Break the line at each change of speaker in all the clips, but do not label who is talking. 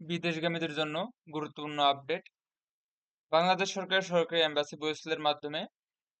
বিদেশগামীদের জন্য গুরুত্বপূর্ণ আপডেট। বাংলাদেশ সরকারের সরকারি এম্বাসি বহিষ্কারের মাধ্যমে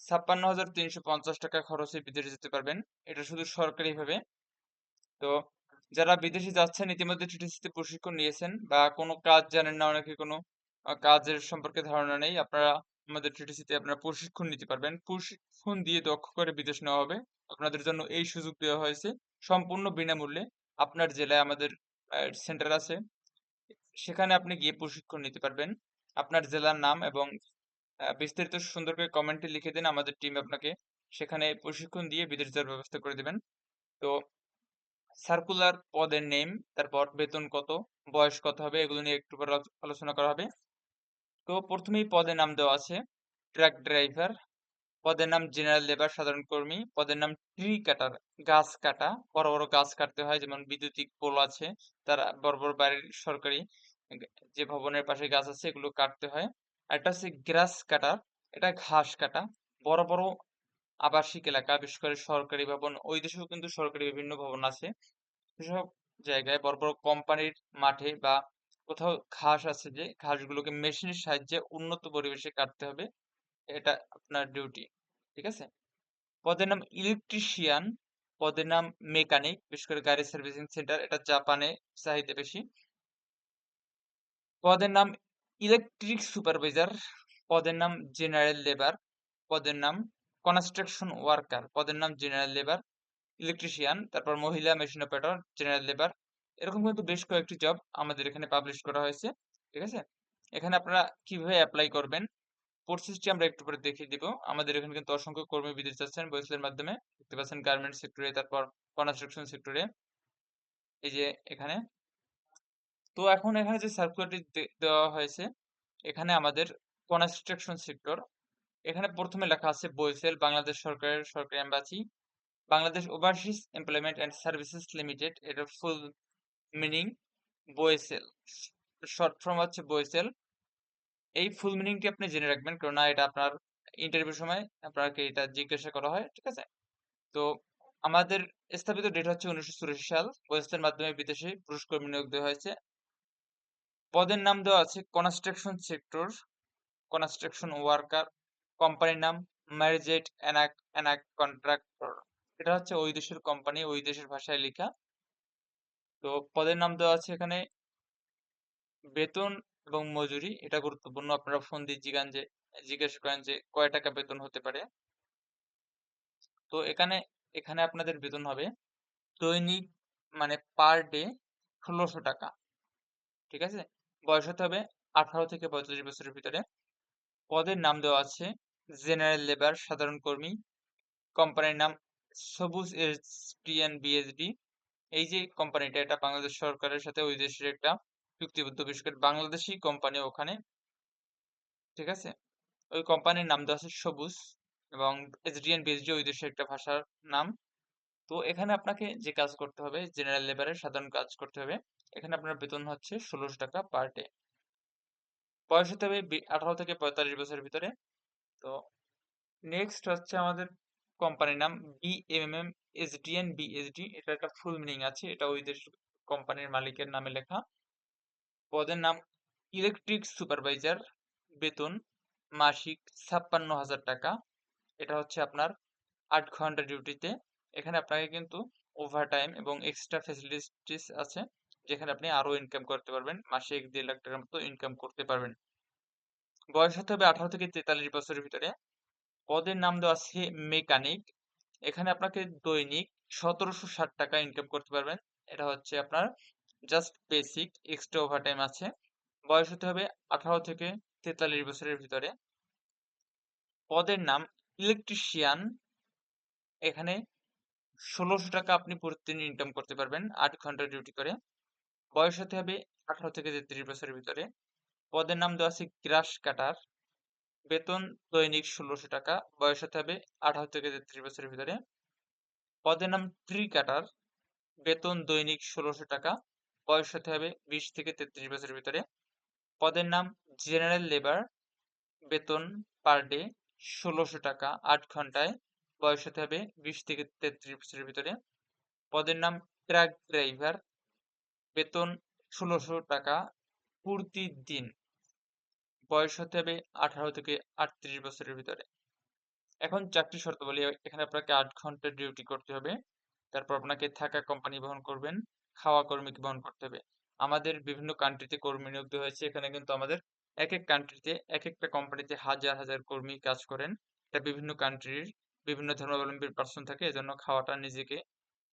ছাপ্পান্ন হাজার তিনশো পঞ্চাশ টাকা খরচে বিদেশে যেতে পারবেন। এটা শুধু সরকারিভাবে। তো যারা বিদেশে যাচ্ছেন, ইতিমধ্যে টিটিসিতে প্রশিক্ষণ নিয়েছেন বা কোনো কাজ জানেন না, অনেকে কোনো কাজের সম্পর্কে ধারণা নেই, আপনারা আমাদের টিটিসিতে আপনারা প্রশিক্ষণ নিতে পারবেন। প্রশিক্ষণ দিয়ে দক্ষ করে বিদেশ নেওয়া হবে। আপনাদের জন্য এই সুযোগ দেওয়া হয়েছে। সম্পূর্ণ বিনামূল্যে। আপনার জেলায় আমাদের সেন্টার আছে। সেখানে আপনি গিয়ে প্রশিক্ষণ নিতে পারবেন। আপনার জেলার নাম এবং বিস্তারিত সুন্দর করে কমেন্টে লিখে দিন আমাদের টিম আপনাকে। সেখানে প্রশিক্ষণ দিয়ে বিদেশ যাওয়ার ব্যবস্থা করে দেবেন। তো সার্কুলার পদের নেম তারপর বেতন কত, বয়স কত হবে, এগুলো নিয়ে একটু পরে আলো- আলোচনা করা হবে। তো, প্রথমেই পদের নাম দেওয়া আছে ট্রাক ড্রাইভার পদের নাম জেনারেল লেবার সাধারণ কর্মী, পদের নাম ট্রি কাটার গাছ কাটা। বড় বড় গাছ কাটতে হয়, যেমন বিদ্যুতিক পোল আছে, তারা বড় বড় বাড়ির সরকারি। যে ভবনের পাশে গাছ আছে এগুলো কাটতে হয়। একটা হচ্ছে গ্রাস কাটার এটা ঘাস কাটা। বড় বড় আবাসিক এলাকা, বিশেষ করে সরকারি ভবন, ওই দেশেও কিন্তু সরকারি বিভিন্ন ভবন আছে। সেসব জায়গায় বড় বড় কোম্পানির মাঠে বা কোথাও ঘাস আছে যে, ঘাসগুলোকে মেশিনের সাহায্যে উন্নত পরিবেশে কাটতে হবে, এটা আপনার ডিউটি ঠিক আছে? পদের নাম ইলেকট্রিশিয়ান পদের নাম মেকানিক বিশেষ করে গাড়ি সার্ভিসিং সেন্টার এটা জাপানে চাহিদা বেশি। পদের নাম ইলেকট্রিক সুপারভাইজার, পদের নাম জেনারেল লেবার, পদের নাম কনস্ট্রাকশন ওয়ার্কার, পদের নাম জেনারেল লেবার, ইলেকট্রিশিয়ান, তারপর মহিলা মেশিন অপারেটর, জেনারেল লেবার। এরকম কিন্তু বেশ কয়েকটি জব আমাদের এখানে পাবলিশ করা হয়েছে, ঠিক আছে? এখানে আপনারা কীভাবে অ্যাপ্লাই করবেন প্রসেসটি আমরা একটু পরে দেখিয়ে দিব। আমাদের এখানে কিন্তু অসংখ্য কর্মী বিদেশ যাচ্ছেন বয়সের মাধ্যমে। দেখতে পাচ্ছেন গার্মেন্ট সেক্টরে তারপর কনস্ট্রাকশন সেক্টরে এই যে এখানে তো এখন এখানে যে সার্কুলারটি দেওয়া হয়েছে, এখানে আমাদের কনস্ট্রাকশন সেক্টর এখানে প্রথমে লেখা আছে বইসেল বাংলাদেশ সরকারের সরকারি embassy Bangladesh overseas employment and services limited এটার full meaning BOESL short form হচ্ছে বইসেল এই ফুল মিনিংটি আপনি জেনে রাখবেন, কেননা এটা আপনার ইন্টারভিউ সময় আপনাকে এটা জিজ্ঞাসা করা হয়, ঠিক আছে? তো আমাদের স্থাপিত ডেট হচ্ছে উনিশশো চুরাশি সাল বয়সের মাধ্যমে বিদেশে পুরুষ কর্মী নিয়োগ দেওয়া হয়েছে। পদের নাম দেওয়া আছে কনস্ট্রাকশন সেক্টর, কনস্ট্রাকশন ওয়ার্কার, কোম্পানির নাম ম্যারিজেট অ্যানাক অ্যানাক কন্ট্রাক্টর। এটা হচ্ছে ওই দেশের কোম্পানি, ওই দেশের ভাষায় লেখা। তো পদের নাম দেওয়া আছে এখানে বেতন এবং মজুরি। এটা গুরুত্বপূর্ণ। আপনারা ফোন দিয়ে জিগান যে, জিজ্ঞেস করেন যে, কয় টাকা বেতন হতে পারে। তো এখানে এখানে আপনাদের বেতন হবে দৈনিক মানে পার ডে ষোলোশো টাকা। ঠিক আছে? বয়স হতে হবে আঠারো থেকে পঁয়তাল্লিশ বছরের ভিতরে। পদের নাম দেওয়া আছে জেনারেল লেবার, সাধারণ কর্মী। কোম্পানির নাম সবুজ এসডিএন বিএসডি এই যে কোম্পানিটা, এটা বাংলাদেশ সরকারের সাথে ওই দেশের একটা চুক্তিবদ্ধ বিশেষ করে বাংলাদেশি কোম্পানি ওখানে। ঠিক আছে? ওই কোম্পানির নাম দেওয়া আছে সবুজ এবং এসডিএন বিএসডি ওই দেশের একটা ভাষার নাম। তো এখানে আপনাকে যে কাজ করতে হবে, জেনারেল লেবারের সাধারণ কাজ করতে হবে এখানে আপনার বেতন হচ্ছে ষোলোশো টাকা পার ডে বয়স হতে হবে আঠারো থেকে পঁয়তাল্লিশ বছরের ভিতরে। তো নেক্সট হচ্ছে আমাদের কোম্পানির নাম বিএমএম এসডিএন এটা একটা ফুল মিনিং আছে, এটা ওই দেশ কোম্পানির মালিকের নামে লেখা। পদের নাম ইলেকট্রিক সুপারভাইজার বেতন মাসিক ছাপ্পান্ন হাজার টাকা। এটা হচ্ছে আপনার আট ঘণ্টা ডিউটিতে এখানে আপনাকে কিন্তু ওভারটাইম এবং এক্সট্রা ফেসিলিটিস আছে। যেখানে আপনি আরও ইনকাম করতে পারবেন। মাসে এক দেড় লাখ টাকার মতো ইনকাম করতে পারবেন। বয়স হতে হবে আঠারো থেকে তেতাল্লিশ বছরের ভিতরে। পদের নাম দেওয়া আছে মেকানিক এখানে আপনাকে দৈনিক সতেরোশো ষাট টাকা ইনকাম করতে পারবেন। এটা হচ্ছে আপনার জাস্ট বেসিক এক্সট্রা ওভারটাইম আছে। বয়স হতে হবে আঠারো থেকে তেতাল্লিশ বছরের ভিতরে। পদের নাম ইলেকট্রিশিয়ান এখানে ষোলোশো টাকা আপনি প্রতিদিন ইনকাম করতে পারবেন, আট ঘণ্টা ডিউটি করে। বয়স হতে হবে আঠারো থেকে তেত্রিশ বছরের ভিতরে। পদের নাম দেওয়া আছে গ্রাস কাটার। বেতন দৈনিক ষোলোশো টাকা, বয়স হতে হবে আঠারো থেকে তেত্রিশ বছরের ভিতরে। পদের নাম ট্রি কাটার। বেতন দৈনিক ষোলোশো টাকা, বয়স হতে হবে বিশ থেকে তেত্রিশ বছরের ভিতরে। পদের নাম জেনারেল লেবার। বেতন পার ডে ষোলোশো টাকা, আট ঘন্টায়, বয়স হতে হবে বিশ থেকে তেত্রিশ বছরের ভিতরে। পদের নাম ট্রাক ড্রাইভার। বেতন ষোলোশো টাকা প্রতিদিন বয়স হতে হবে আঠারো থেকে আটত্রিশ বছরের ভিতরে। এখন চাকরি শর্তাবলী এখানে আপনাকে আট ঘণ্টা ডিউটি করতে হবে। তারপর আপনাকে থাকা কোম্পানি বহন করবেন, খাওয়া কর্মীকে বহন করতে হবে। আমাদের বিভিন্ন কান্ট্রিতে কর্মী নিয়োগ হয়েছে। এখানে কিন্তু আমাদের এক এক কান্ট্রিতে এক একটা কোম্পানিতে হাজার হাজার কর্মী কাজ করেন। এটা বিভিন্ন কান্ট্রির বিভিন্ন ধর্মাবলম্বীর পার্সন থাকে। এজন্য খাওয়াটা নিজেকে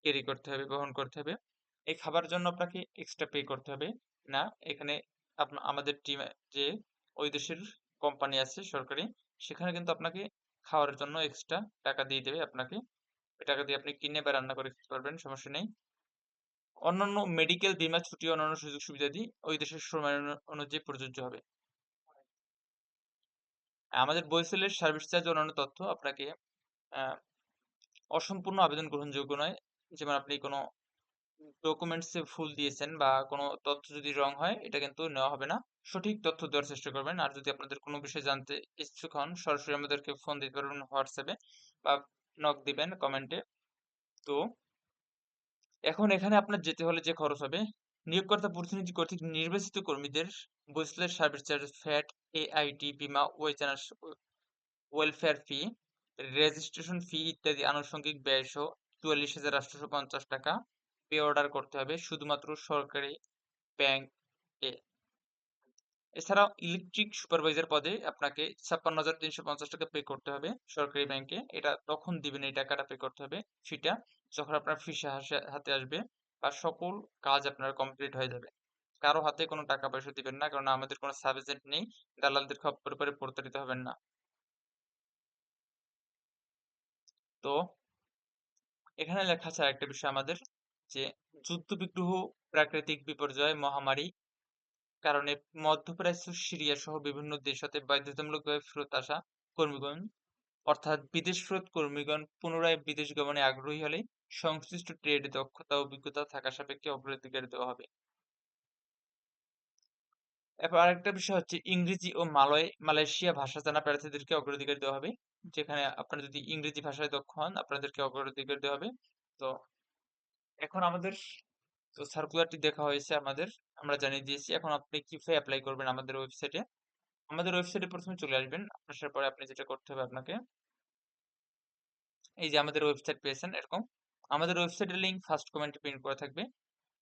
ক্যারি করতে হবে, বহন করতে হবে। এই খাবার জন্য আপনাকে এক্সট্রা পে করতে হবে। না, এখানে আমাদের টিম যে ওই দেশের কোম্পানি আছে সরকারি, সেখানে কিন্তু আপনাকে খাওয়ার জন্য এক্সট্রা টাকা দিয়ে দেবে আপনাকে। টাকা দিয়ে আপনি কিনে বা রান্না করে খেতে পারবেন, সমস্যা নেই। অন্যান্য মেডিকেল বীমা, ছুটি, অন্যান্য সুযোগ সুবিধাদি ওই দেশের সময় অনুযায়ী প্রযোজ্য হবে। আমাদের বইসেলের সার্ভিস চার্জ অন্যান্য তথ্য আপনাকে অসম্পূর্ণ আবেদন গ্রহণযোগ্য নয়। যেমন আপনি কোনো ডকুমেন্টসে ভুল দিয়েছেন বা কোনো তথ্য যদি রং হয়, এটা কিন্তু নেওয়া হবে না। সঠিক তথ্য দেওয়ার চেষ্টা করবেন। আর যদি আপনাদের কোনো বিষয়ে জানতে ইচ্ছুক হন, সরাসরি আমাদেরকে ফোন দিতে পারবেন হোয়াটসঅ্যাপে বা নক দিবেন কমেন্টে তো এখন এখানে আপনার যেতে হলে যে খরচ হবে, নিয়োগকর্তা প্রতিনিধি কর্তৃক নির্বাচিত কর্মীদের বৈসলের সার্ভিস চার্জ ফ্যাট এআইটি বিমা ওয়েজানাস ওয়েলফেয়ার ফি রেজিস্ট্রেশন ফি ইত্যাদি আনুষঙ্গিক ব্যয় সহ চুয়াল্লিশ হাজার আটশোশো পঞ্চাশ টাকা। পে অর্ডার করতে হবে শুধুমাত্র সরকারি ব্যাংক এ। এছাড়াও ইলেকট্রিক সুপারভাইজার পদে আপনাকে ছাপ্পান্ন হাজার তিনশো পঞ্চাশ টাকা পে করতে হবে সরকারি ব্যাংকে এটা তখন দিবেন, এই টাকাটা পে করতে হবে ফিটা যখন আপনার ফি হাতে আসবে আর সকল কাজ আপনার কমপ্লিট হয়ে যাবে। কারও হাতে কোনো টাকা পয়সা দিবেন না, কারণ আমাদের কোনো সাব এজেন্ট নেই, দালালদের খপ্পরে পরে প্রতারিত হবেন না। তো এখানে লেখা আছে আরেকটা বিষয় আমাদের। যে যুদ্ধ বিগ্রহ প্রাকৃতিক বিপর্যয়, মহামারী, কারণে মধ্যপ্রাচ্য সিরিয়া সহ বিভিন্ন দেশ হতে বাধ্যতামূলকভাবে ফেরত আসা কর্মীগণ, অর্থাৎ বিদেশ ফেরত কর্মীগণ পুনরায় বিদেশ গমনে আগ্রহী হলে সংশ্লিষ্ট ট্রেড দক্ষতা অভিজ্ঞতা থাকা সাপেক্ষে অগ্রাধিকার দেওয়া হবে। এরপর আরেকটা বিষয় হচ্ছে ইংরেজি ও মালয়, মালয়েশিয়া ভাষা জানা প্রার্থীদেরকে অগ্রাধিকার দেওয়া হবে। যেখানে আপনারা যদি ইংরেজি ভাষায় দক্ষ হন, আপনাদেরকে অগ্রাধিকার দেওয়া হবে। তো এখন আমাদের তো সার্কুলারটি দেখা হয়েছে আমাদের, আমরা জানিয়ে দিয়েছি। এখন আপনি কীভাবে অ্যাপ্লাই করবেন আমাদের ওয়েবসাইটে আমাদের ওয়েবসাইটে প্রথমে চলে আসবেন। আসার পরে আপনি যেটা করতে হবে আপনাকে, এই যে আমাদের ওয়েবসাইট পেয়েছেন এরকম। আমাদের ওয়েবসাইটের লিঙ্ক ফার্স্ট কমেন্টে প্রিন্ট করা থাকবে।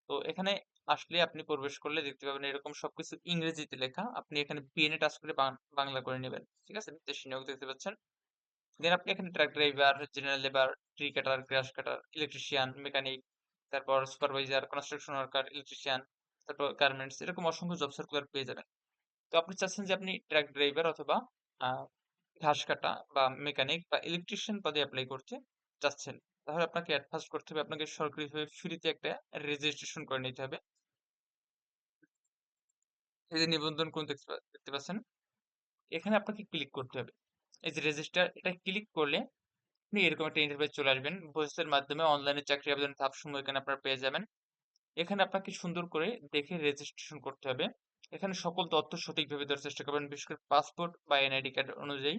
তো এখানে আসলে আপনি প্রবেশ করলে দেখতে পাবেন এরকম সবকিছু ইংরেজিতে লেখা। আপনি এখানে বিএনএ টাচ করে বাংলা করে নেবেন। ঠিক আছে? বিদেশি নিয়োগ দেখতে পাচ্ছেন। দেন আপনি এখানে truck driver general labour tree cutter grass cutter electrician mechanic তারপর সুপারভাইজার কনস্ট্রাকশন ওয়ার্কার ইলেকট্রিশিয়ান তারপর গার্মেন্টস এরকম অসংখ্য জব সার্কুলার পেয়ে যাবেন। তো আপনি চাচ্ছেন যে আপনি ট্রাক ড্রাইভার অথবা ঘাস কাটা বা মেকানিক বা ইলেকট্রিশিয়ান পদে অ্যাপ্লাই করতে চাচ্ছেন, তাহলে আপনাকে অ্যাডভান্স করতে হবে, আপনাকে সরকারিভাবে ফ্রিতে একটা রেজিস্ট্রেশন করে নিতে হবে। এই যে নিবন্ধন কোন দেখতে পাচ্ছেন? এখানে আপনাকে ক্লিক করতে হবে। এই যে রেজিস্টার এটা ক্লিক করলে আপনি এরকম একটা ইন্টারফেস চলে আসবেন। ভয়েসের মাধ্যমে অনলাইনে চাকরি আবেদন ধাপসমূহ এখানে আপনারা পেয়ে যাবেন। এখানে আপনাকে সুন্দর করে দেখে রেজিস্ট্রেশন করতে হবে। এখানে সকল তথ্য সঠিকভাবে দেওয়ার চেষ্টা করবেন, বিশেষ করে পাসপোর্ট বা এনআইডি কার্ড অনুযায়ী।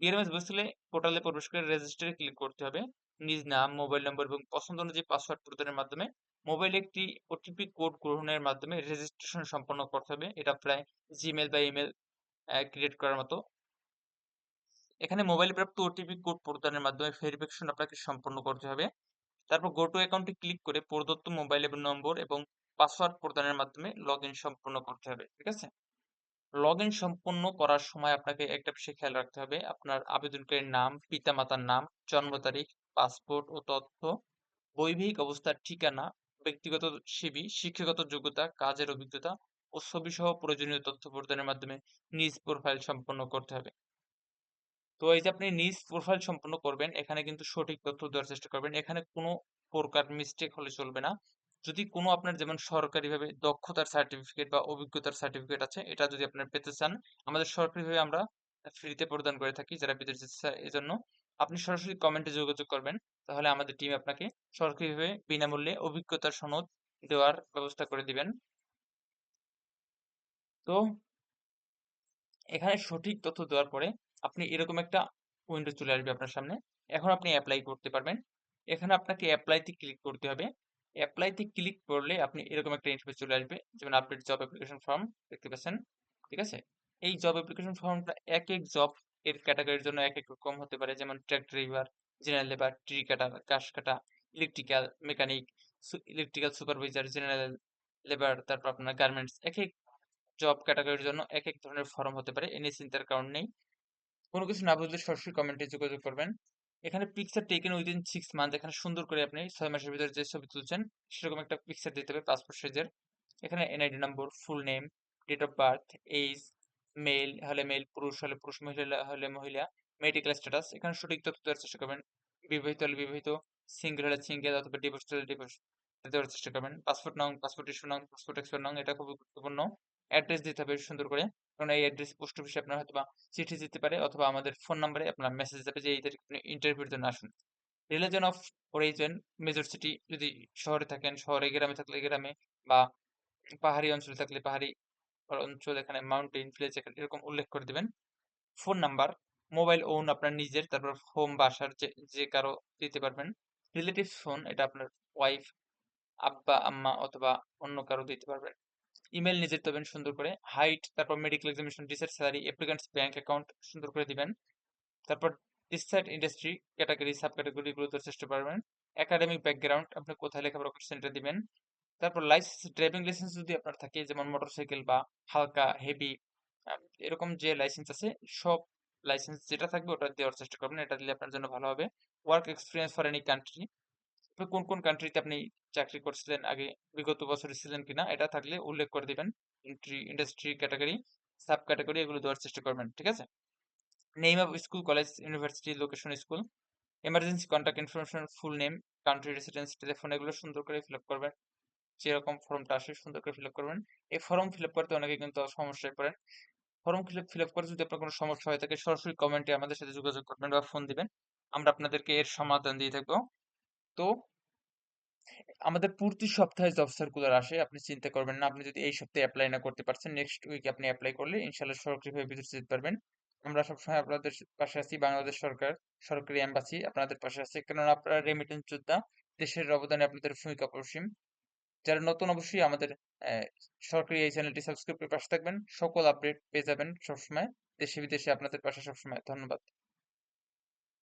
বিআরএমএস বসলে পোর্টালে প্রবেশ করে রেজিস্টারে ক্লিক করতে হবে। নিজ নাম মোবাইল নম্বর এবং পছন্দ অনুযায়ী পাসওয়ার্ড প্রদানের মাধ্যমে। মোবাইলে একটি ওটিপি কোড গ্রহণের মাধ্যমে রেজিস্ট্রেশন সম্পন্ন করতে হবে। এটা প্রায় জিমেল বা ইমেল ক্রিয়েট করার মতো। এখানে মোবাইলে প্রাপ্ত ওটিপি কোড প্রদানের মাধ্যমে ভেরিফিকেশন আপনাকে সম্পন্ন করতে হবে। তারপর গো টু অ্যাকাউন্টে ক্লিক করে প্রদত্ত মোবাইল নম্বর এবং পাসওয়ার্ড প্রদানের মাধ্যমে লগ সম্পন্ন করতে হবে, ঠিক আছে? লগ সম্পন্ন করার সময় আপনাকে একটা বিষয় খেয়াল রাখতে হবে। আপনার আবেদনকারীর নাম, পিতামাতার নাম, জন্ম তারিখ পাসপোর্ট ও তথ্য, বৈবাহিক অবস্থার ঠিকানা, ব্যক্তিগত সিবি শিক্ষাগত যোগ্যতা, কাজের অভিজ্ঞতা ও ছবি সহ প্রয়োজনীয় তথ্য প্রদানের মাধ্যমে নিজ প্রোফাইল সম্পন্ন করতে হবে। তো এই যে আপনি নিজ প্রোফাইল সম্পন্ন করবেন, এখানে কিন্তু সঠিক তথ্য দেওয়ার চেষ্টা করবেন। এখানে কোনো প্রকার মিস্টেক হলে চলবে না। যদি কোনো আপনার যেমন সরকারিভাবে দক্ষতার সার্টিফিকেট বা অভিজ্ঞতার সার্টিফিকেট আছে, এটা যদি আপনার পেতে চান, আমাদের সরকারিভাবে আমরা ফ্রিতে প্রদান করে থাকি, যারা বিদেশ এই জন্য আপনি সরাসরি কমেন্টে যোগাযোগ করবেন, তাহলে আমাদের টিম আপনাকে সরকারিভাবে বিনামূল্যে অভিজ্ঞতার সনদ দেওয়ার ব্যবস্থা করে দিবেন। তো এখানে সঠিক তথ্য দেওয়ার পরে আপনি এরকম একটা উইন্ডো চলে আসবে আপনার সামনে। এখন আপনি অ্যাপ্লাই করতে পারবেন। এখানে আপনাকে অ্যাপ্লাইতে ক্লিক করতে হবে। অ্যাপ্লাইতে ক্লিক করলে আপনি এরকম একটা ইন্টারফেস চলে আসবে। যেমন আপডেট জব অ্যাপ্লিকেশন ফর্ম দেখতে পাচ্ছেন, ঠিক আছে? এই জব অ্যাপ্লিকেশন ফর্মটা এক এক জব এর ক্যাটাগরির জন্য এক এক রকম হতে পারে। যেমন truck driver general labour tree কাটা ঘাস কাটা electrical mechanic electrical supervisor general labour তারপর আপনার গার্মেন্টস এক এক জব ক্যাটাগরির জন্য এক এক ধরনের ফর্ম হতে পারে। এ নিয়ে চিন্তার কারণ নেই। কোনো কিছু না বুঝলে সরাসরি কমেন্টে যোগাযোগ করবেন। এখানে picture taken within six month এখানে সুন্দর করে আপনি ছয় মাসের ভিতরে যে ছবি তুলছেন, সেরকম একটা পিকচার দিতে হবে পাসপোর্ট সাইজের এখানে NID number full name date of birth age male হলে মেল পুরুষ, হলে পুরুষ, মহিলা, হলে মহিলা মেডিকেল স্ট্যাটাস এখানে সঠিক তথ্য দেওয়ার চেষ্টা করবেন। বিবাহিত হলে বিবাহিত সিঙ্গেল হলে সিঙ্গেল অথবা ডিভোর্স হলে ডিভোর্স দেওয়ার চেষ্টা করবেন। পাসপোর্ট নং পাসপোর্ট ইস্যু নং পাসপোর্ট এক্সপায়ার নং, এটা খুবই গুরুত্বপূর্ণ। অ্যাড্রেস দিতে হবে সুন্দর করে। কারণ এই অ্যাড্রেস পোস্ট অফিসে আপনার হয়তো বা চিঠি দিতে পারে অথবা আমাদের ফোন নাম্বারে আপনার মেসেজ যাবে যে এই তারিখে ইন্টারভিউর জন্য আসুন। Religion of origin major city যদি শহরে থাকেন, শহরে, গ্রামে থাকলে গ্রামে বা পাহাড়ি অঞ্চলে থাকলে পাহাড়ি অঞ্চল এখানে মাউন্টেন ভিলেজ এখানে এরকম উল্লেখ করে দিবেন। ফোন নাম্বার মোবাইল ওন আপনার নিজের, তারপর হোম বাসার যে যে কারও দিতে পারবেন। রিলেটিভ ফোন এটা আপনার ওয়াইফ আব্বা, আম্মা অথবা অন্য কারও দিতে পারবেন। ইমেল নিজের দেবেন সুন্দর করে। হাইট তারপর medical examination decide salary applicants bank account সুন্দর করে দিবেন। তারপর ডিসাইড ইন্ডাস্ট্রি ক্যাটাগরি সাব ক্যাটাগরিগুলো তোর চেষ্টা করবেন একাডেমিক ব্যাকগ্রাউন্ড আপনি কোথায় লেখাপড়া করছেন এটা দিবেন। তারপর লাইসেন্স ড্রাইভিং লাইসেন্স যদি আপনার থাকে, যেমন মোটরসাইকেল বা হালকা হেভি এরকম যে লাইসেন্স আছে, সব লাইসেন্স যেটা থাকবে ওটা দেওয়ার চেষ্টা করবেন। এটা দিলে আপনার জন্য ভালো হবে। Work experience for any country কোন কোন কান্ট্রিতে আপনি চাকরি করছিলেন? আগে বিগত বছরে ছিলেন কিনা? এটা থাকলে উল্লেখ করে দিবেন। Entry industry category sub category এগুলো দেওয়ার চেষ্টা করবেন, ঠিক আছে? Name of school college university location school emergency contact information full name country residence telephone এগুলো সুন্দর করে ফিল আপ করবেন। যেরকম ফর্মটা আসে সুন্দর করে ফিল আপ করবেন। এই ফর্ম ফিল আপ করতে অনেকে কিন্তু সমস্যায় পড়েন। ফর্ম ফিল আপ করে যদি আপনার কোনো সমস্যা হয়ে থাকে, সরাসরি কমেন্টে আমাদের সাথে যোগাযোগ করবেন বা ফোন দিবেন। আমরা আপনাদেরকে এর সমাধান দিয়ে থাকব। তো আমাদের প্রতি সপ্তাহে জব সার্কুলার আসে আপনি চিন্তা করবেন না। আপনি যদি এই সপ্তাহে অ্যাপ্লাই না করতে পারছেন নেক্সট উইকে আপনি অ্যাপ্লাই করলে ইনশাল্লাহ সরকারিভাবে বিদেশ যেতে পারবেন। আমরা সবসময় আপনাদের পাশে আছি, বাংলাদেশ সরকার, সরকারি এম্বাসি আপনাদের পাশে আছে। কেননা আপনারা রেমিটেন্স যোদ্ধা, দেশের অবদানে আপনাদের ভূমিকা অপরিসীম। যারা নতুন অবশ্যই আমাদের সরকারি এই চ্যানেলটি সাবস্ক্রাইব করে পাশে থাকবেন। সকল আপডেট পেয়ে যাবেন সবসময়। দেশে বিদেশে আপনাদের পাশে সবসময়। ধন্যবাদ।